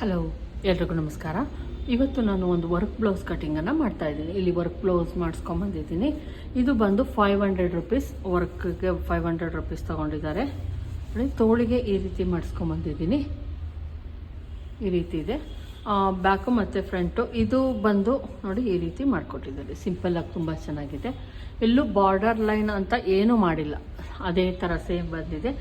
Hello ಎಲ್ರಿಗೂ ನಮಸ್ಕಾರ. ಇವತ್ತು ನಾನು ಒಂದು ವರ್ಕ್ ಬ್ಲೌಸ್ ಕಟಿಂಗನ್ನು ಮಾಡ್ತಾ ಇದ್ದೀನಿ. ಇಲ್ಲಿ ವರ್ಕ್ ಬ್ಲೌಸ್ ಮಾಡಿಸ್ಕೊಂಬಂದಿದ್ದೀನಿ. ಇದು ಬಂದು ಫೈವ್ ಹಂಡ್ರೆಡ್ ರುಪೀಸ್ ವರ್ಕ್ಗೆ ಫೈವ್ ಹಂಡ್ರೆಡ್ ರುಪೀಸ್ ತೊಗೊಂಡಿದ್ದಾರೆ. ನೋಡಿ, ತೋಳಿಗೆ ಈ ರೀತಿ ಮಾಡಿಸ್ಕೊಂಬಂದಿದ್ದೀನಿ. ಈ ರೀತಿ ಇದೆ. ಬ್ಯಾಕು ಮತ್ತು ಫ್ರಂಟು ಇದು ಬಂದು ನೋಡಿ, ಈ ರೀತಿ ಮಾಡಿಕೊಟ್ಟಿದ್ದಾರೆ. ಸಿಂಪಲ್ಲಾಗಿ ತುಂಬ ಚೆನ್ನಾಗಿದೆ. ಎಲ್ಲೂ ಬಾರ್ಡರ್ ಲೈನ್ ಅಂತ ಏನೂ ಮಾಡಿಲ್ಲ. ಅದೇ ಥರ ಸೇಮ್ ಬಂದಿದೆ.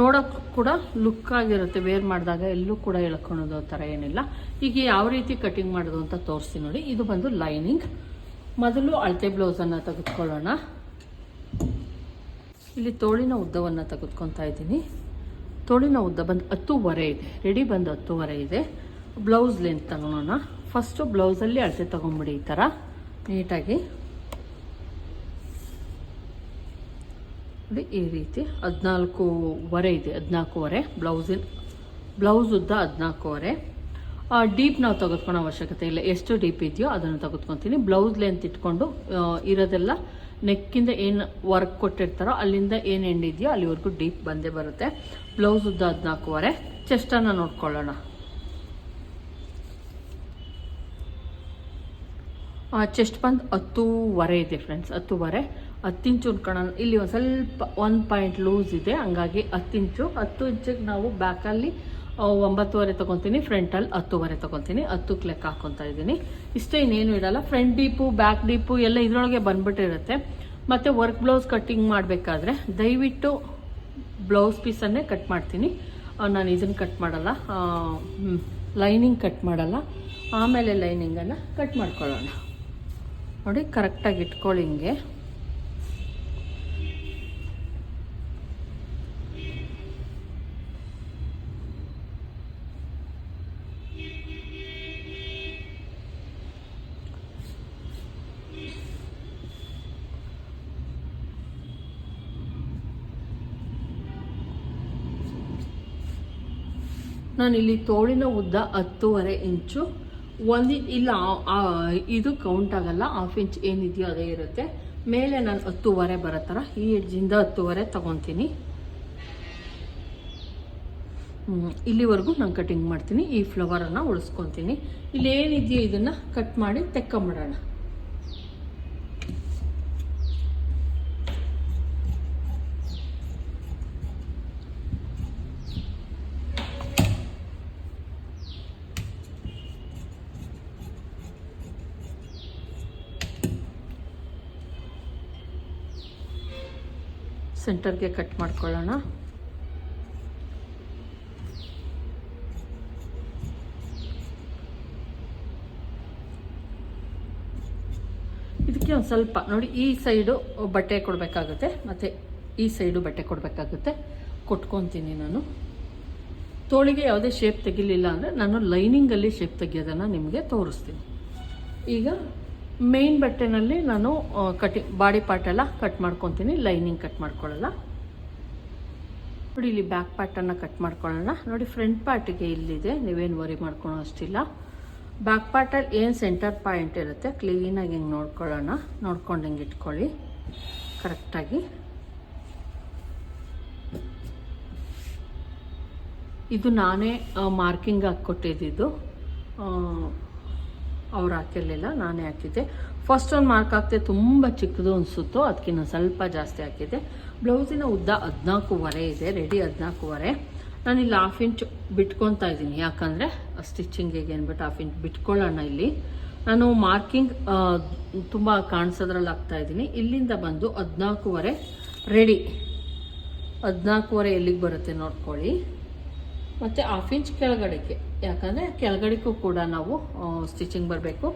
ನೋಡೋಕ್ಕೂ ಕೂಡ ಲುಕ್ ಆಗಿರುತ್ತೆ ವೇರ್ ಮಾಡಿದಾಗ ಎಲ್ಲೂ ಕೂಡ ಎಳ್ಕೊಳೋದು ಆ ಥರ ಏನಿಲ್ಲ. ಈಗ ಯಾವ ರೀತಿ ಕಟಿಂಗ್ ಮಾಡೋದು ಅಂತ ತೋರಿಸ್ತೀನಿ ನೋಡಿ. ಇದು ಬಂದು ಲೈನಿಂಗ್ ಮೊದಲು ಅಳತೆ ಬ್ಲೌಸನ್ನು ತೆಗೆದುಕೊಳ್ಳೋಣ. ಇಲ್ಲಿ ತೋಳಿನ ಉದ್ದವನ್ನು ತೆಗೆದುಕೊತಾ ಇದ್ದೀನಿ. ತೋಳಿನ ಉದ್ದ ಬಂದು ಹತ್ತೂವರೆ ಇದೆ. ರೆಡಿ ಬಂದು ಹತ್ತುವರೆ ಇದೆ. ಬ್ಲೌಸ್ ಲೆಂತ್ ತಗೊಳೋಣ. ಫಸ್ಟು ಬ್ಲೌಸಲ್ಲಿ ಅಳತೆ ತೊಗೊಂಬಿಡಿ ಈ ಥರ. ನೀಟಾಗಿ. ನೋಡಿ ಈ ರೀತಿ ಹದಿನಾಲ್ಕೂವರೆ ಇದೆ, ಹದಿನಾಲ್ಕೂವರೆ. ಬ್ಲೌಸಿನ ಬ್ಲೌಸ್ ಉದ್ದ ಹದಿನಾಲ್ಕೂವರೆ ಡೀಪ್ ನಾವು ತೆಗೆದುಕೊಳ್ಳೋ ಅವಶ್ಯಕತೆ ಇಲ್ಲ. ಎಷ್ಟು ಡೀಪ್ ಇದೆಯೋ ಅದನ್ನು ತೆಗೆದುಕೊತೀನಿ. ಬ್ಲೌಸ್ ಲೆಂತ್ ಇಟ್ಕೊಂಡು ಇರೋದೆಲ್ಲ ನೆಕ್ಕಿಂದ ಏನು ವರ್ಕ್ ಕೊಟ್ಟಿರ್ತಾರೋ ಅಲ್ಲಿಂದ ಏನು ಎಂಡ್ ಇದೆಯೋ ಅಲ್ಲಿವರೆಗೂ ಡೀಪ್ ಬಂದೇ ಬರುತ್ತೆ. ಬ್ಲೌಸ್ ಉದ್ದ ಹದಿನಾಲ್ಕೂವರೆ ಚೆಸ್ಟನ್ನು ನೋಡ್ಕೊಳ್ಳೋಣ. ಚೆಸ್ಟ್ ಬಂದು ಹತ್ತೂವರೆ ಇದೆ ಫ್ರೆಂಡ್ಸ್ ಹತ್ತೂವರೆ. ಹತ್ತು ಇಂಚು ಉಟ್ಕೊಳ್ಳೋಣ ಇಲ್ಲಿ ಒಂದು ಸ್ವಲ್ಪ, ಒಂದು ಪಾಯಿಂಟ್ ಲೂಸ್ ಇದೆ. ಹಂಗಾಗಿ ಹತ್ತಿಂಚು. ಹತ್ತು ಇಂಚಿಗೆ ನಾವು ಬ್ಯಾಕಲ್ಲಿ ಒಂಬತ್ತುವರೆ ತೊಗೊತೀನಿ. ಫ್ರಂಟಲ್ಲಿ ಹತ್ತುವರೆ ತೊಗೊತೀನಿ. ಹತ್ತಕ್ಕೆ ಲೆಕ್ಕ ಹಾಕೊತಾ ಇದ್ದೀನಿ. ಇಷ್ಟೇ ಇನ್ನೇನು ಇಡಲ್ಲ. ಫ್ರಂಟ್ ಡೀಪು ಬ್ಯಾಕ್ ಡೀಪು ಎಲ್ಲ ಇದರೊಳಗೆ ಬಂದ್ಬಿಟ್ಟಿರುತ್ತೆ. ಮತ್ತು ವರ್ಕ್ ಬ್ಲೌಸ್ ಕಟ್ಟಿಂಗ್ ಮಾಡಬೇಕಾದ್ರೆ ದಯವಿಟ್ಟು ಬ್ಲೌಸ್ ಪೀಸನ್ನೇ ಕಟ್ ಮಾಡ್ತೀನಿ. ನಾನು ಇದನ್ನು ಕಟ್ ಮಾಡಲ್ಲ. ಲೈನಿಂಗ್ ಕಟ್ ಮಾಡಲ್ಲ. ಆಮೇಲೆ ಲೈನಿಂಗನ್ನು ಕಟ್ ಮಾಡ್ಕೊಳ್ಳೋಣ. ನೋಡಿ ಕರೆಕ್ಟಾಗಿ ಇಟ್ಕೊಳ್ಳಿ ಹಿಂಗೆ. ನಾನಿಲ್ಲಿ ತೋಳಿನ ಉದ್ದ ಹತ್ತೂವರೆ ಇಂಚು. ಒಂದು ಇಲ್ಲ ಇದು ಕೌಂಟ್ ಆಗಲ್ಲ ಹಾಫ್ ಇಂಚ್ ಏನಿದೆಯೋ ಅದೇ ಇರುತ್ತೆ. ಮೇಲೆ ನಾನು ಹತ್ತುವರೆ ಬರೋ ಥರ ಈ ಎಡ್ಜಿಂದ ಹತ್ತುವರೆ ತೊಗೊತೀನಿ. ಇಲ್ಲಿವರೆಗೂ ನಾನು ಕಟಿಂಗ್ ಮಾಡ್ತೀನಿ. ಈ ಫ್ಲವರನ್ನು ಉಳಿಸ್ಕೊತೀನಿ. ಇಲ್ಲಿ ಏನಿದೆಯೋ ಇದನ್ನು ಕಟ್ ಮಾಡಿ ತೆಕ್ಕೊಂಬಿಡೋಣ. ಸೆಂಟರ್ಗೆ ಕಟ್ ಮಾಡ್ಕೊಳ್ಳೋಣ. ಇದಕ್ಕೆ ಒಂದು ಸ್ವಲ್ಪ, ನೋಡಿ, ಈ ಸೈಡು ಬಟ್ಟೆ ಕೊಡಬೇಕಾಗುತ್ತೆ, ಮತ್ತು ಈ ಸೈಡು ಬಟ್ಟೆ ಕೊಡಬೇಕಾಗುತ್ತೆ. ಕೊಟ್ಕೊತೀನಿ ನಾನು. ತೋಳಿಗೆ ಯಾವುದೇ ಶೇಪ್ ತೆಗಿಲಿಲ್ಲ ಅಂದರೆ ನಾನು ಲೈನಿಂಗಲ್ಲಿ ಶೇಪ್ ತೆಗಿಯೋದನ್ನು ನಿಮಗೆ ತೋರಿಸ್ತೀನಿ. ಈಗ ಮೇನ್ ಬಟ್ಟೆನಲ್ಲಿ ನಾನು ಕಟಿಂಗ್ ಬಾಡಿ ಪಾರ್ಟ್ ಎಲ್ಲ ಕಟ್ ಮಾಡ್ಕೊತೀನಿ ಲೈನಿಂಗ್ ಕಟ್ ಮಾಡ್ಕೊಳ್ಳಲ್ಲ. ನೋಡಿ, ಇಲ್ಲಿ ಬ್ಯಾಕ್ ಪಾರ್ಟನ್ನು ಕಟ್ ಮಾಡ್ಕೊಳ್ಳೋಣ. ನೋಡಿ ಫ್ರಂಟ್ ಪಾರ್ಟಿಗೆ ಇಲ್ಲಿದೆ. ನೀವೇನು ವರಿ ಮಾಡ್ಕೊಳೋ ಅಷ್ಟಿಲ್ಲ. ಬ್ಯಾಕ್ ಪಾರ್ಟಲ್ಲಿ ಏನು ಸೆಂಟರ್ ಪಾಯಿಂಟ್ ಇರುತ್ತೆ ಕ್ಲೀನಾಗಿ ಹಿಂಗೆ ನೋಡ್ಕೊಳ್ಳೋಣ. ನೋಡ್ಕೊಂಡು ಹಿಂಗೆ ಇಟ್ಕೊಳ್ಳಿ. ಕರೆಕ್ಟಾಗಿ ಇದು ನಾನೇ ಮಾರ್ಕಿಂಗ್ ಹಾಕ್ಕೊಟ್ಟಿದ್ದು. ಅವ್ರು ಹಾಕಿರಲಿಲ್ಲ, ನಾನೇ ಹಾಕಿದ್ದೆ. ಫಸ್ಟ್ ಒಂದು ಮಾರ್ಕ್ ಹಾಕ್ತೆ ತುಂಬ ಚಿಕ್ಕದು ಅನಿಸುತ್ತೋ ಅದಕ್ಕಿಂತ ಸ್ವಲ್ಪ ಜಾಸ್ತಿ ಹಾಕಿದ್ದೆ. ಬ್ಲೌಸಿನ ಉದ್ದ ಹದಿನಾಲ್ಕೂವರೆ ಇದೆ ರೆಡಿ ಹದಿನಾಲ್ಕೂವರೆ ನಾನು ಇಲ್ಲಿ ಹಾಫ್ ಇಂಚ್ ಬಿಟ್ಕೊತಾ ಇದ್ದೀನಿ, ಯಾಕಂದರೆ ಸ್ಟಿಚಿಂಗಿಗೆ ಅಂದ್ಬಿಟ್ಟು ಹಾಫ್ ಇಂಚ್ ಬಿಟ್ಕೊಳ್ಳೋಣ ಇಲ್ಲಿ. ನಾನು ಮಾರ್ಕಿಂಗ್ ತುಂಬ ಕಾಣಿಸೋದ್ರಲ್ಲಿ ಹಾಕ್ತಾ ಇದ್ದೀನಿ. ಇಲ್ಲಿಂದ ಬಂದು ಹದಿನಾಲ್ಕೂವರೆ ರೆಡಿ ಹದಿನಾಲ್ಕೂವರೆ ಎಲ್ಲಿಗೆ ಬರುತ್ತೆ ನೋಡ್ಕೊಳ್ಳಿ. ಮತ್ತು ಹಾಫ್ ಇಂಚ್ ಕೆಳಗಡೆಗೆ. ಯಾಕಂದರೆ ಕೆಳಗಡೆಗೂ ಕೂಡ ನಾವು ಸ್ಟಿಚಿಂಗ್ ಬರಬೇಕು.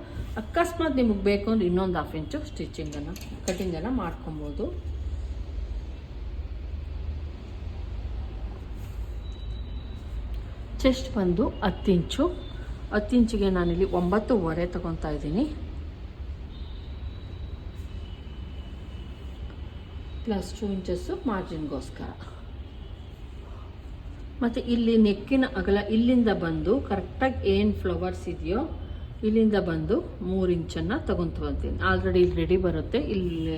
ಅಕಸ್ಮಾತ್ ನಿಮಗೆ ಬೇಕು ಅಂದರೆ ಇನ್ನೊಂದು ಹಾಫ್ ಇಂಚು ಸ್ಟಿಚಿಂಗನ್ನು ಕಟಿಂಗನ್ನು ಮಾಡ್ಕೊಬೋದು. ಚೆಸ್ಟ್ ಬಂದು ಹತ್ತು ಇಂಚು ಹತ್ತು ಇಂಚಿಗೆ ನಾನಿಲ್ಲಿ ಒಂಬತ್ತುವರೆ ತಗೊತಾ ಇದ್ದೀನಿ. ಪ್ಲಸ್ ಟೂ ಇಂಚಸ್ಸು ಮಾರ್ಜಿನ್ಗೋಸ್ಕರ ಮತ್ತು ಇಲ್ಲಿ ನೆಕ್ಕಿನ ಅಗಲ ಇಲ್ಲಿಂದ ಬಂದು ಕರೆಕ್ಟಾಗಿ ಏನು ಫ್ಲವರ್ಸ್ ಇದೆಯೋ ಇಲ್ಲಿಂದ ಬಂದು ಮೂರು ಇಂಚನ್ನು ತಗೊತೀನಿ ಆಲ್ರೆಡಿ ಇಲ್ಲಿ ರೆಡಿ ಬರುತ್ತೆ. ಇಲ್ಲಿ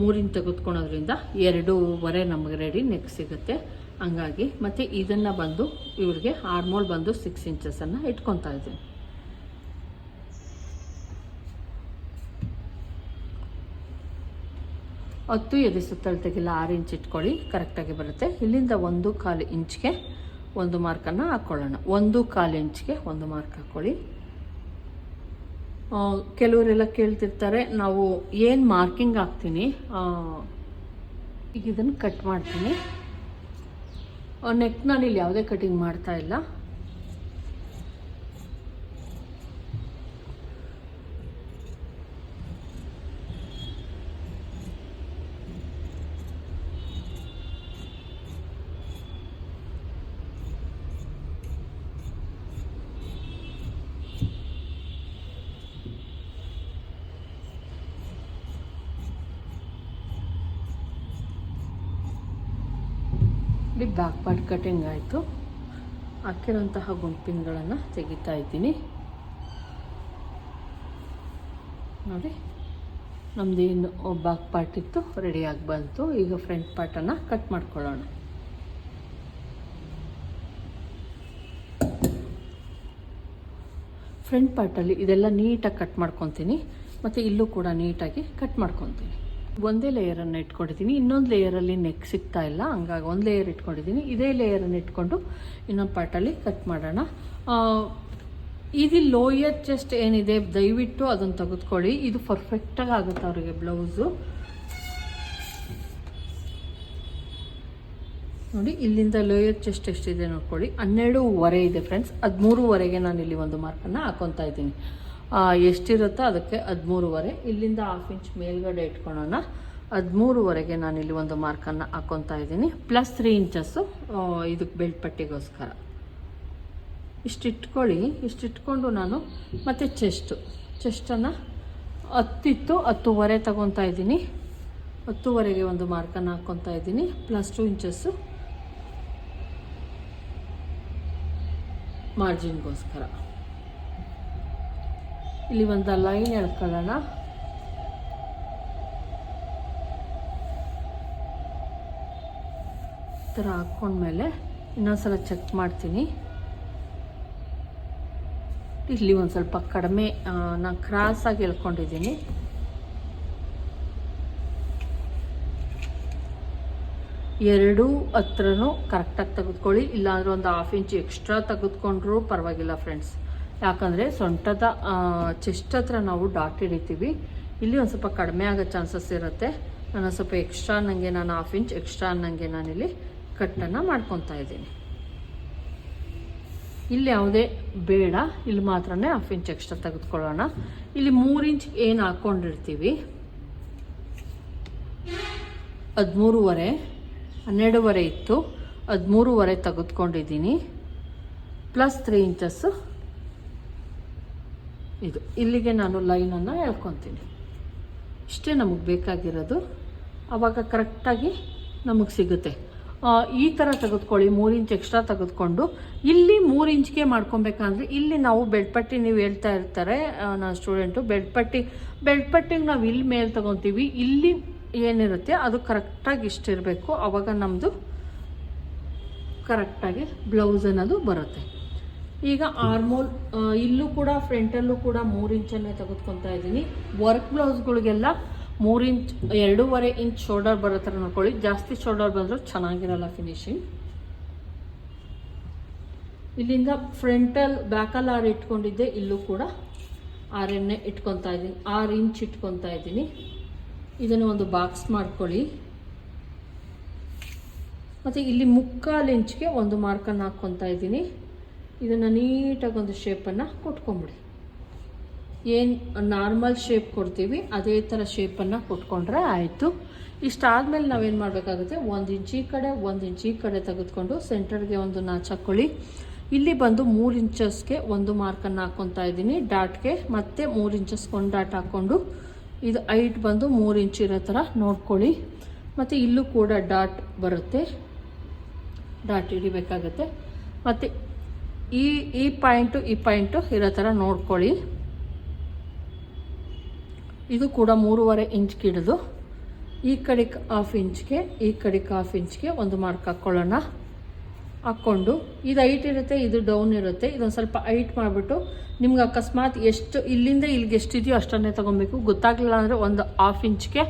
ಮೂರು ಇಂಚ್ ತೆಗೆದುಕೊಳೋದ್ರಿಂದ ಎರಡೂವರೆ ನಮಗೆ ರೆಡಿ ನೆಕ್ ಸಿಗುತ್ತೆ. ಹಂಗಾಗಿ ಮತ್ತು ಇದನ್ನು ಬಂದು ಇವ್ರಿಗೆ ಆರ್ಮೋಲ್ ಬಂದು ಸಿಕ್ಸ್ ಇಂಚಸನ್ನು ಇಟ್ಕೊತಾ ಇದ್ದೀನಿ. ಹತ್ತು ಎದೆ ಸುತ್ತಳತೆಗೆಲ್ಲ ಆರು ಇಂಚ್ ಇಟ್ಕೊಳ್ಳಿ ಕರೆಕ್ಟಾಗಿ ಬರುತ್ತೆ. ಇಲ್ಲಿಂದ ಒಂದು ಕಾಲು ಇಂಚ್ಗೆ ಒಂದು ಮಾರ್ಕನ್ನು ಹಾಕ್ಕೊಳ್ಳೋಣ ಒಂದು ಕಾಲು ಇಂಚ್ಗೆ ಒಂದು ಮಾರ್ಕ್ ಹಾಕ್ಕೊಳ್ಳಿ ಕೆಲವರೆಲ್ಲ ಕೇಳ್ತಿರ್ತಾರೆ, ನಾವು ಏನು ಮಾರ್ಕಿಂಗ್ ಹಾಕ್ತೀನಿ? ಈಗ ಇದನ್ನು ಕಟ್ ಮಾಡ್ತೀನಿ. ನೆಕ್ ನಾನು ಇಲ್ಲಿ ಯಾವುದೇ ಕಟಿಂಗ್ ಮಾಡ್ತಾ ಇಲ್ಲ. ಇಲ್ಲಿ ಬ್ಯಾಕ್ ಪಾರ್ಟ್ ಕಟಿಂಗ್ ಆಯಿತು. ಹಾಕಿರೋಂತಹ ಗುಂಪಿನ್ಗಳನ್ನು ತೆಗಿತಾ ಇದ್ದೀನಿ. ನೋಡಿ ನಮ್ಮದೇನು ಬ್ಯಾಕ್ ಪಾರ್ಟ್ ಇತ್ತು ರೆಡಿಯಾಗಿ ಬಂತು. ಈಗ ಫ್ರಂಟ್ ಪಾರ್ಟನ್ನು ಕಟ್ ಮಾಡ್ಕೊಳ್ಳೋಣ. ಫ್ರಂಟ್ ಪಾರ್ಟಲ್ಲಿ ಇದೆಲ್ಲ ನೀಟಾಗಿ ಕಟ್ ಮಾಡ್ಕೊತೀನಿ. ಮತ್ತು ಇಲ್ಲೂ ಕೂಡ ನೀಟಾಗಿ ಕಟ್ ಮಾಡ್ಕೊತೀನಿ. ಒಂದೇ ಲೇಯರನ್ನು ಇಟ್ಕೊಂಡಿದ್ದೀನಿ ಇನ್ನೊಂದು ಲೇಯರಲ್ಲಿ ನೆಕ್ ಸಿಗ್ತಾ ಇಲ್ಲ. ಹಂಗಾಗಿ ಒಂದು ಲೇಯರ್ ಇಟ್ಕೊಂಡಿದ್ದೀನಿ ಇದೇ ಲೇಯರನ್ನು ಇಟ್ಕೊಂಡು ಇನ್ನೊಂದು ಪಾರ್ಟಲ್ಲಿ ಕಟ್ ಮಾಡೋಣ. ಇದು ಲೋಯರ್ ಚೆಸ್ಟ್ ಏನಿದೆ, ದಯವಿಟ್ಟು ಅದನ್ನು ತೆಗೆದುಕೊಳ್ಳಿ. ಇದು ಪರ್ಫೆಕ್ಟಾಗಿ ಆಗುತ್ತೆ ಅವರಿಗೆ ಬ್ಲೌಸು ನೋಡಿ, ಇಲ್ಲಿಂದ ಲೋಯರ್ ಚೆಸ್ಟ್ ಎಷ್ಟಿದೆ ನೋಡ್ಕೊಳ್ಳಿ. ಹನ್ನೆರಡೂವರೆ ಇದೆ ಫ್ರೆಂಡ್ಸ್ ಹದಿಮೂರುವರೆಗೆ ನಾನು ಇಲ್ಲಿ ಒಂದು ಮಾರ್ಕನ್ನು ಹಾಕೊತಾ ಇದ್ದೀನಿ. ಎಷ್ಟಿರುತ್ತೋ ಅದಕ್ಕೆ ಹದಿಮೂರುವರೆ. ಇಲ್ಲಿಂದ ಹಾಫ್ ಇಂಚ್ ಮೇಲ್ಗಡೆ ಇಟ್ಕೊಳ್ಳೋಣ. ಹದಿಮೂರುವರೆಗೆ ಇಲ್ಲಿ ಒಂದು ಮಾರ್ಕನ್ನು ಹಾಕೊತಾ ಇದ್ದೀನಿ. ಪ್ಲಸ್ ತ್ರೀ ಇಂಚಸ್ಸು ಇದಕ್ಕೆ ಬೆಲ್ಟ್ ಪಟ್ಟಿಗೋಸ್ಕರ. ಇಷ್ಟಿಟ್ಕೊಳ್ಳಿ, ಇಷ್ಟಿಟ್ಕೊಂಡು ನಾನು ಮತ್ತು ಚೆಸ್ಟು ಚೆಸ್ಟನ್ನು ಹತ್ತಿತ್ತು, ಹತ್ತುವರೆ ತಗೊತಾ ಇದ್ದೀನಿ. ಹತ್ತುವರೆಗೆ ಒಂದು ಮಾರ್ಕನ್ನು ಹಾಕ್ಕೊತಾ ಇದ್ದೀನಿ. ಪ್ಲಸ್ ಟು ಇಂಚಸ್ಸು ಮಾರ್ಜಿನ್ಗೋಸ್ಕರ ಇಲ್ಲಿ ಒಂದು ಲೈನ್ ಎಳ್ಕೊಳ್ಳೋಣ ಈ ಥರ ಹಾಕ್ಕೊಂಡ್ಮೇಲೆ ಇನ್ನೊಂದ್ಸಲ ಚೆಕ್ ಮಾಡ್ತೀನಿ. ಇಲ್ಲಿ ಒಂದು ಸ್ವಲ್ಪ ಕಡಿಮೆ ನಾನು ಕ್ರಾಸಾಗಿ ಎಳ್ಕೊಂಡಿದ್ದೀನಿ ಎರಡೂ ಹತ್ರನೂ ಕರೆಕ್ಟಾಗಿ ತೆಗೆದುಕೊಳ್ಳಿ. ಇಲ್ಲಾಂದ್ರೆ ಒಂದು ಹಾಫ್ ಇಂಚ್ ಎಕ್ಸ್ಟ್ರಾ ತೆಗೆದುಕೊಂಡ್ರೂ ಪರವಾಗಿಲ್ಲ ಫ್ರೆಂಡ್ಸ್ ಯಾಕಂದರೆ ಸೊಂಟದ ಚೆಸ್ಟ್ ಹತ್ರ ನಾವು ಡಾಟ್ ಹಿಡಿತೀವಿ. ಇಲ್ಲಿ ಒಂದು ಸ್ವಲ್ಪ ಕಡಿಮೆ ಆಗೋ ಚಾನ್ಸಸ್ ಇರುತ್ತೆ. ನಾನು ಸ್ವಲ್ಪ ಎಕ್ಸ್ಟ್ರಾ ಅನ್ನಂಗೆ ನಾನು ಹಾಫ್ ಇಂಚ್ ಎಕ್ಸ್ಟ್ರಾ ಅನ್ನಂಗೆ ನಾನಿಲ್ಲಿ ಕಟ್ಟನ್ನು ಮಾಡ್ಕೊತಾ ಇದ್ದೀನಿ. ಇಲ್ಲಿ ಯಾವುದೇ ಬೇಡ, ಇಲ್ಲಿ ಮಾತ್ರ ಹಾಫ್ ಇಂಚ್ ಎಕ್ಸ್ಟ್ರಾ ತೆಗೆದುಕೊಳ್ಳೋಣ. ಇಲ್ಲಿ ಮೂರು ಇಂಚ್ ಏನು ಹಾಕ್ಕೊಂಡಿರ್ತೀವಿ ಹದಿಮೂರುವರೆ, ಹನ್ನೆರಡುವರೆ ಇತ್ತು. ಹದಿಮೂರುವರೆ ತೆಗೆದುಕೊಂಡಿದ್ದೀನಿ. ಪ್ಲಸ್ ತ್ರೀ ಇಂಚಸ್ಸು ಇದು, ಇಲ್ಲಿಗೆ ನಾನು ಲೈನನ್ನು ಎಳ್ಕೊತೀನಿ ಇಷ್ಟೇ ನಮಗೆ ಬೇಕಾಗಿರೋದು ಆವಾಗ ಕರೆಕ್ಟಾಗಿ ನಮಗೆ ಸಿಗುತ್ತೆ. ಈ ಥರ ತೆಗೆದುಕೊಳ್ಳಿ, ಮೂರು ಇಂಚ್ ಎಕ್ಸ್ಟ್ರಾ ತೆಗೆದುಕೊಂಡು. ಇಲ್ಲಿ ಮೂರು ಇಂಚ್ಗೆ ಮಾಡ್ಕೊಬೇಕಂದ್ರೆ, ಇಲ್ಲಿ ನಾವು ಬೆಳ್ಪಟ್ಟಿ ಪಟ್ಟಿ ನೀವು ಹೇಳ್ತಾ ಇರ್ತಾರೆ ನಾನು ಸ್ಟೂಡೆಂಟು ಬೆಳ್ಪಟ್ಟಿ ಪಟ್ಟಿ. ಬೆಲ್ಟ್ ಪಟ್ಟಿಗೆ ನಾವು ಇಲ್ಲಿ ಮೇಲೆ ತಗೊತೀವಿ, ಇಲ್ಲಿ ಏನಿರುತ್ತೆ, ಅದು ಕರೆಕ್ಟಾಗಿ ಇಷ್ಟಿರಬೇಕು. ಆವಾಗ ನಮ್ಮದು ಕರೆಕ್ಟಾಗಿ ಬ್ಲೌಸ್ ಅನ್ನೋದು ಬರುತ್ತೆ. ಈಗ ಆರ್ಮೋಲ್ ಇಲ್ಲೂ ಕೂಡ ಫ್ರಂಟಲ್ಲೂ ಕೂಡ ಮೂರು ಇಂಚನ್ನೇ ತೆಗೆದುಕೊತಾ ಇದ್ದೀನಿ. ವರ್ಕ್ ಬ್ಲೌಸ್ಗಳಿಗೆಲ್ಲ ಮೂರು ಇಂಚ್, ಎರಡೂವರೆ ಇಂಚ್ ಶೋಲ್ಡರ್ ಬರೋ ಥರ ನೋಡ್ಕೊಳ್ಳಿ. ಜಾಸ್ತಿ ಶೋಲ್ಡರ್ ಬಂದರೂ ಚೆನ್ನಾಗಿರಲ್ಲ ಫಿನಿಶಿಂಗ್ ಇಲ್ಲಿಂದ ಫ್ರಂಟಲ್ ಬ್ಯಾಕಲ್ಲಿ ಆರು ಇಟ್ಕೊಂಡಿದ್ದೆ. ಇಲ್ಲೂ ಕೂಡ ಆರನ್ನೇ ಇಟ್ಕೊತಾ ಇದ್ದೀನಿ. ಆರು ಇಂಚ್ ಇಟ್ಕೊತಾ ಇದ್ದೀನಿ. ಇದನ್ನು ಒಂದು ಬಾಕ್ಸ್ ಮಾಡ್ಕೊಳ್ಳಿ. ಮತ್ತು ಇಲ್ಲಿ ಮುಕ್ಕಾಲು ಇಂಚ್ಗೆ ಒಂದು ಮಾರ್ಕನ್ನು ಹಾಕ್ಕೊತಾ ಇದ್ದೀನಿ. ಇದನ್ನು ನೀಟಾಗಿ ಒಂದು ಶೇಪನ್ನು ಕೊಟ್ಕೊಂಬಿಡಿ. ಏನು ನಾರ್ಮಲ್ ಶೇಪ್ ಕೊಡ್ತೀವಿ, ಅದೇ ಥರ ಶೇಪನ್ನು ಕೊಟ್ಕೊಂಡ್ರೆ ಆಯಿತು. ಇಷ್ಟಾದಮೇಲೆ ನಾವೇನು ಮಾಡಬೇಕಾಗುತ್ತೆ, ಒಂದು ಇಂಚ್ ಕಡೆ, ಒಂದು ಇಂಚ್ ಕಡೆ ತೆಗೆದುಕೊಂಡು ಸೆಂಟರ್ಗೆ ಒಂದು ನಾಚ್ ಹಾಕ್ಕೊಳ್ಳಿ ಇಲ್ಲಿ ಬಂದು ಮೂರು ಇಂಚಸ್ಗೆ ಒಂದು ಮಾರ್ಕನ್ನು ಹಾಕ್ಕೊತಾ ಇದ್ದೀನಿ. ಡಾಟ್ಗೆ ಮತ್ತು ಮೂರು ಇಂಚಸ್ಗೆ ಒಂದು ಡಾಟ್ ಹಾಕ್ಕೊಂಡು, ಇದು ಐಟ್ ಬಂದು ಮೂರು ಇಂಚ್ ಇರೋ ಥರ ನೋಡ್ಕೊಳ್ಳಿ. ಮತ್ತು ಇಲ್ಲೂ ಕೂಡ ಡಾಟ್ ಬರುತ್ತೆ. ಡಾಟ್ ಹಿಡಿಬೇಕಾಗತ್ತೆ. ಮತ್ತು ಈ ಈ ಪಾಯಿಂಟು ಈ ಪಾಯಿಂಟು ಇರೋ ಥರ ನೋಡ್ಕೊಳ್ಳಿ. ಇದು ಕೂಡ ಮೂರುವರೆ ಇಂಚ್ ಹಿಡಿದು ಈ ಕಡೆಗೆ ಹಾಫ್ ಇಂಚ್ಗೆ, ಈ ಕಡೆಗೆ ಹಾಫ್ ಇಂಚ್ಗೆ ಒಂದು ಮಾರ್ಕ್ ಹಾಕ್ಕೊಳ್ಳೋಣ ಹಾಕ್ಕೊಂಡು, ಇದು ಹೈಟ್ ಇರುತ್ತೆ, ಇದು ಡೌನ್ ಇರುತ್ತೆ, ಇದೊಂದು ಸ್ವಲ್ಪ ಹೈಟ್ ಮಾಡಿಬಿಟ್ಟು ನಿಮ್ಗೆ ಅಕಸ್ಮಾತ್ ಎಷ್ಟು, ಇಲ್ಲಿಂದ ಇಲ್ಲಿಗೆ ಎಷ್ಟಿದೆಯೋ ಅಷ್ಟನ್ನೇ ತೊಗೊಬೇಕು. ಗೊತ್ತಾಗಲಿಲ್ಲ ಅಂದರೆ ಒಂದು ಹಾಫ್ ಇಂಚ್ಗೆ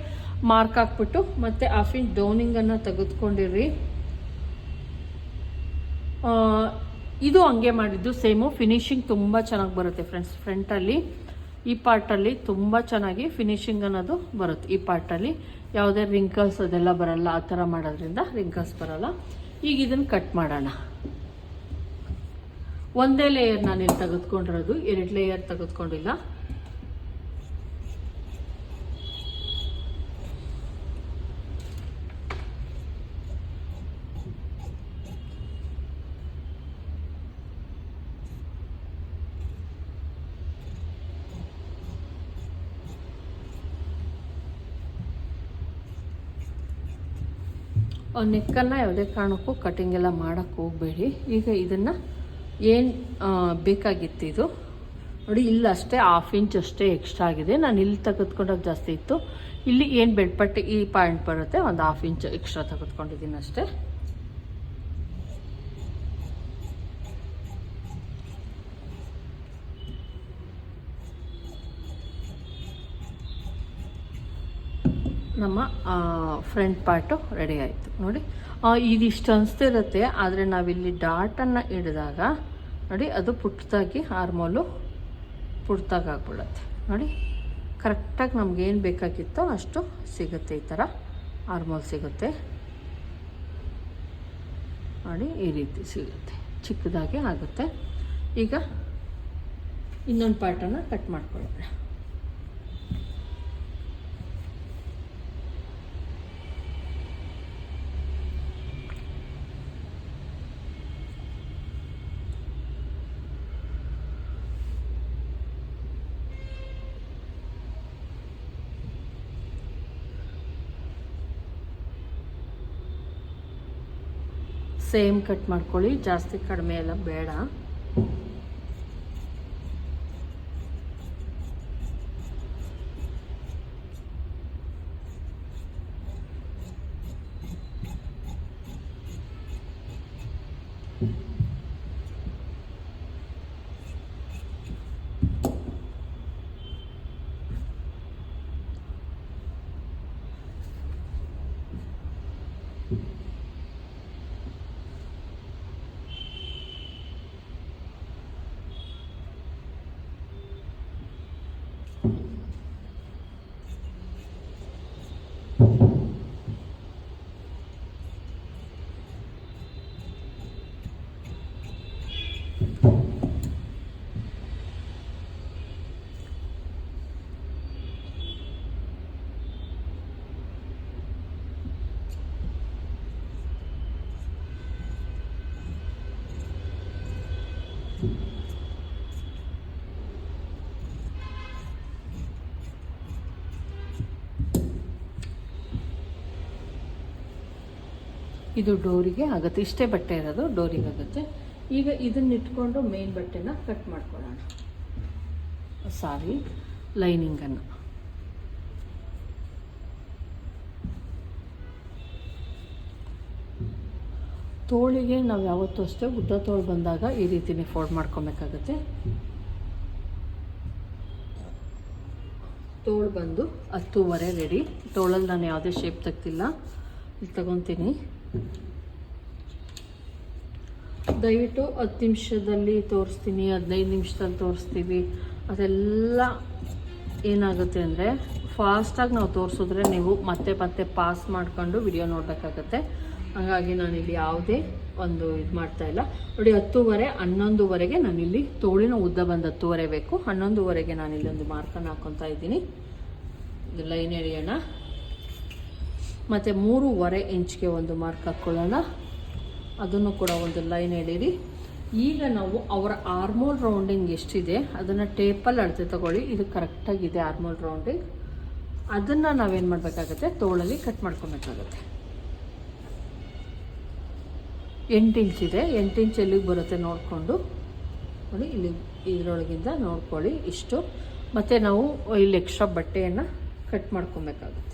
ಮಾರ್ಕ್ ಹಾಕ್ಬಿಟ್ಟು ಮತ್ತು ಹಾಫ್ ಇಂಚ್ ಡೌನಿಂಗನ್ನು ತೆಗೆದುಕೊಂಡಿರ್ರಿ. ಇದು ಹಂಗೆ ಮಾಡಿದ್ದು, ಸೇಮು. ಫಿನಿಶಿಂಗ್ ತುಂಬ ಚೆನ್ನಾಗಿ ಬರುತ್ತೆ ಫ್ರೆಂಡ್ಸ್ ಫ್ರಂಟಲ್ಲಿ ಈ ಪಾರ್ಟಲ್ಲಿ ತುಂಬ ಚೆನ್ನಾಗಿ ಫಿನಿಶಿಂಗ್ ಅನ್ನೋದು ಬರುತ್ತೆ. ಈ ಪಾರ್ಟಲ್ಲಿ ಯಾವುದೇ ರಿಂಕಲ್ಸ್ ಅದೆಲ್ಲ ಬರಲ್ಲ, ಆ ಥರ ಮಾಡೋದ್ರಿಂದ ರಿಂಕಲ್ಸ್ ಬರಲ್ಲ. ಈಗ ಇದನ್ನು ಕಟ್ ಮಾಡೋಣ. ಒಂದೇ ಲೇಯರ್ ನಾನು ಇಲ್ಲಿ ತೆಗೆದುಕೊಂಡಿರೋದು, ಎರಡು ಲೇಯರ್ ತೆಗೆದುಕೊಂಡಿಲ್ಲ. ನೆಕ್ಕನ್ನು ಯಾವುದೇ ಕಾರಣಕ್ಕೂ ಕಟಿಂಗ್ ಎಲ್ಲ ಮಾಡೋಕ್ಕೆ ಹೋಗಬೇಡಿ. ಈಗ ಇದನ್ನು ಏನು ಬೇಕಾಗಿತ್ತು ಇದು? ನೋಡಿ, ಇಲ್ಲಿ ಅಷ್ಟೇ ಹಾಫ್ ಇಂಚ್ ಅಷ್ಟೇ ಎಕ್ಸ್ಟ್ರಾ ಆಗಿದೆ. ನಾನು ಇಲ್ಲಿ ತೆಗೆದುಕೊಂಡಾಗ ಜಾಸ್ತಿ ಇತ್ತು. ಇಲ್ಲಿ ಏನು ಬೆಡ್ಪಟ್ಟಿ ಈ ಪಾಯಿಂಟ್ ಬರುತ್ತೆ, ಒಂದು ಹಾಫ್ ಇಂಚ್ ಎಕ್ಸ್ಟ್ರಾ ತೆಗೆದುಕೊಂಡಿದ್ದೀನಿ ಅಷ್ಟೇ. ನಮ್ಮ ಫ್ರಂಟ್ ಪಾರ್ಟು ರೆಡಿ ಆಯಿತು. ನೋಡಿ ಇದಿಷ್ಟು ಅನಿಸ್ತಿರುತ್ತೆ, ಆದರೆ ನಾವಿಲ್ಲಿ ಡಾಟನ್ನು ಹಿಡಿದಾಗ, ನೋಡಿ, ಅದು ಪುಟ್ಟದಾಗಿ ಹಾರ್ಮೋಲು ಪುಟ್ಟದಾಗಿ ಆಗ್ಬಿಡುತ್ತೆ ನೋಡಿ ಕರೆಕ್ಟಾಗಿ ನಮಗೇನು ಬೇಕಾಗಿತ್ತೋ ಅಷ್ಟು ಸಿಗುತ್ತೆ ಈ ಥರ ಹಾರ್ಮೋಲ್ ಸಿಗುತ್ತೆ. ನೋಡಿ, ಈ ರೀತಿ ಸಿಗುತ್ತೆ. ಚಿಕ್ಕದಾಗಿ ಆಗುತ್ತೆ. ಈಗ ಇನ್ನೊಂದು ಪಾರ್ಟನ್ನು ಕಟ್ ಮಾಡ್ಕೊಳ್ಳೋಣ. ಸೇಮ್ ಕಟ್ ಮಾಡ್ಕೊಳ್ಳಿ. ಜಾಸ್ತಿ ಕಡಿಮೆ ಎಲ್ಲ ಬೇಡ. ಇದು ಡೋರಿಗೆ ಆಗುತ್ತೆ. ಇಷ್ಟೇ ಬಟ್ಟೆ ಇರೋದು ಡೋರಿಗೆ ಆಗುತ್ತೆ. ಈಗ ಇದನ್ನ ಇಟ್ಕೊಂಡು ಮೇನ್ ಬಟ್ಟೆನ ಕಟ್ ಮಾಡ್ಕೊಳ್ಳೋಣ. ಸಾರಿ ಲೈನಿಂಗನ್ನು ತೋಳಿಗೆ ನಾವು ಯಾವತ್ತೂ ಅಷ್ಟೇ ಉದ್ದ ತೋಳು ಬಂದಾಗ ಈ ರೀತಿನೇ ಫೋಲ್ಡ್ ಮಾಡ್ಕೊಬೇಕಾಗತ್ತೆ. ತೋಳು ಬಂದು ಹತ್ತೂವರೆ ರೆಡಿ ತೋಳಲ್ಲಿ ನಾನು ಯಾವುದೇ ಶೇಪ್ ತೆಗ್ತಿಲ್ಲ ಇಲ್ಲಿ ತಗೊತೀನಿ. ದಯವಿಟ್ಟು ಹತ್ತು ನಿಮಿಷದಲ್ಲಿ ತೋರಿಸ್ತೀನಿ, ಹದಿನೈದು ನಿಮಿಷದಲ್ಲಿ ತೋರಿಸ್ತೀವಿ. ಅದೆಲ್ಲ ಏನಾಗುತ್ತೆ ಅಂದರೆ ಫಾಸ್ಟಾಗಿ ನಾವು ತೋರಿಸಿದ್ರೆ ನೀವು ಮತ್ತೆ ಮತ್ತೆ ಪಾಸ್ ಮಾಡ್ಕೊಂಡು ವಿಡಿಯೋ ನೋಡಬೇಕಾಗತ್ತೆ. ಹಾಗಾಗಿ ನಾನಿಲ್ಲಿ ಯಾವುದೇ ಒಂದು ಇದು ಮಾಡ್ತಾ ಇಲ್ಲ. ನೋಡಿ, ಹತ್ತುವರೆ, ಹನ್ನೊಂದುವರೆಗೆ ನಾನಿಲ್ಲಿ ತೋಳಿನ ಉದ್ದ ಬಂದು ಹತ್ತುವರೆ ಬೇಕು. ಹನ್ನೊಂದುವರೆಗೆ ನಾನಿಲ್ಲಿ ಒಂದು ಮಾರ್ಕನ್ನು ಹಾಕ್ಕೊತಾ ಇದ್ದೀನಿ. ಇದು ಲೈನ್ ಎಳೆಯೋಣ? ಮತ್ತು ಮೂರುವರೆ ಇಂಚ್ಗೆ ಒಂದು ಮಾರ್ಕ್ ಹಾಕ್ಕೊಳ್ಳೋಣ ಅದನ್ನು ಕೂಡ ಒಂದು ಲೈನ್ ಎಳೀರಿ. ಈಗ ನಾವು ಅವರ ಆರ್ಮೋಲ್ ರೌಂಡಿಂಗ್ ಎಷ್ಟಿದೆ, ಅದನ್ನು ಟೇಪಲ್ಲಿ ಅಳತೆ ತಗೊಳ್ಳಿ. ಇದು ಕರೆಕ್ಟಾಗಿದೆ ಆರ್ಮೋಲ್ ರೌಂಡಿಂಗ್. ಅದನ್ನು ನಾವೇನು ಮಾಡಬೇಕಾಗತ್ತೆ? ತೋಳಲ್ಲಿ ಕಟ್ ಮಾಡ್ಕೊಬೇಕಾಗತ್ತೆ. ಎಂಟು ಇಂಚ್ ಇದೆ. ಎಂಟು ಇಂಚ್ ಎಲ್ಲಿಗೆ ಬರುತ್ತೆ ನೋಡಿಕೊಂಡು. ನೋಡಿ, ಇಲ್ಲಿ ಇದರೊಳಗಿಂದ ನೋಡ್ಕೊಳ್ಳಿ ಇಷ್ಟು. ಮತ್ತು ನಾವು ಇಲ್ಲಿ ಎಕ್ಸ್ಟ್ರಾ ಬಟ್ಟೆಯನ್ನು ಕಟ್ ಮಾಡ್ಕೊಬೇಕಾಗುತ್ತೆ.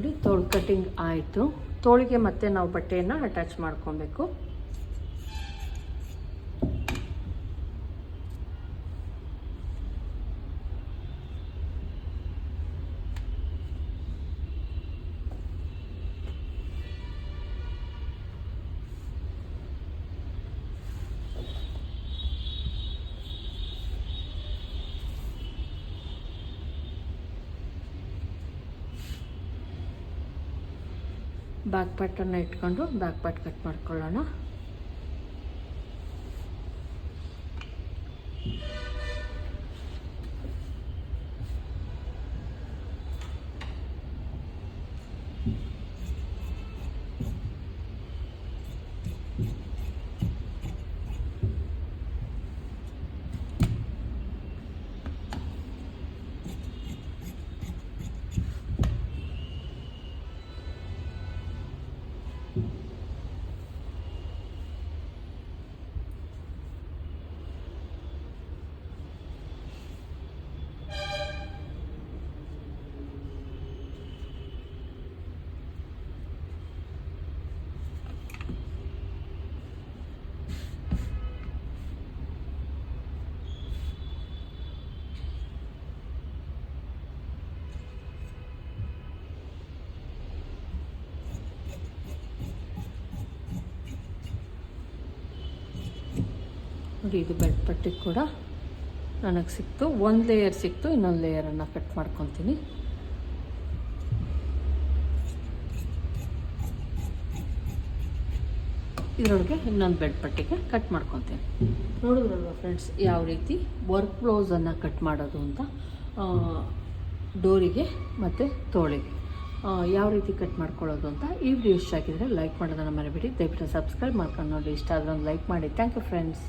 ನೋಡಿ ತೋಳು ಕಟ್ಟಿಂಗ್ ಆಯಿತು. ತೋಳಿಗೆ ಮತ್ತೆ ನಾವು ಬಟ್ಟೆಯನ್ನು ಅಟ್ಯಾಚ್ ಮಾಡ್ಕೊಬೇಕು. ಬ್ಯಾಕ್ ಪಾರ್ಟನ್ನು ಇಟ್ಕೊಂಡು ಬ್ಯಾಕ್ ಪಾರ್ಟ್ ಕಟ್ ಮಾಡ್ಕೊಳ್ಳೋಣ. ನೋಡಿ, ಇದು ಬೆಡ್ ಪಟ್ಟಿ ಕೂಡ ನನಗೆ ಸಿಕ್ತು. ಒಂದು ಲೇಯರ್ ಸಿಕ್ತು, ಇನ್ನೊಂದು ಲೇಯರನ್ನು ಕಟ್ ಮಾಡ್ಕೊತೀನಿ. ಇದರೊಳಗೆ ಇನ್ನೊಂದು ಬೆಡ್ ಪಟ್ಟಿಗೆ ಕಟ್ ಮಾಡ್ಕೊತೀನಿ. ನೋಡಿದ್ರಲ್ವ ಫ್ರೆಂಡ್ಸ್ ಯಾವ ರೀತಿ ವರ್ಕ್ ಬ್ಲೌಸನ್ನು ಕಟ್ ಮಾಡೋದು ಅಂತ? ಡೋರಿಗೆ ಮತ್ತು ತೋಳಿಗೆ. ಯಾವ ರೀತಿ ಕಟ್ ಮಾಡ್ಕೊಳ್ಳೋದು ಅಂತ ಈ ವಿಡಿಯೋ ಇಷ್ಟ ಆಗಿದ್ರೆ ಲೈಕ್ ಮಾಡೋದನ್ನು ಮರಿಬೇಡಿ. ದಯವಿಟ್ಟು ಸಬ್ಸ್ಕ್ರೈಬ್ ಮಾಡ್ಕೊಂಡು ನೋಡಿ. ಇಷ್ಟ ಆದ್ರೆ ಒಂದು ಲೈಕ್ ಮಾಡಿ. Thank you friends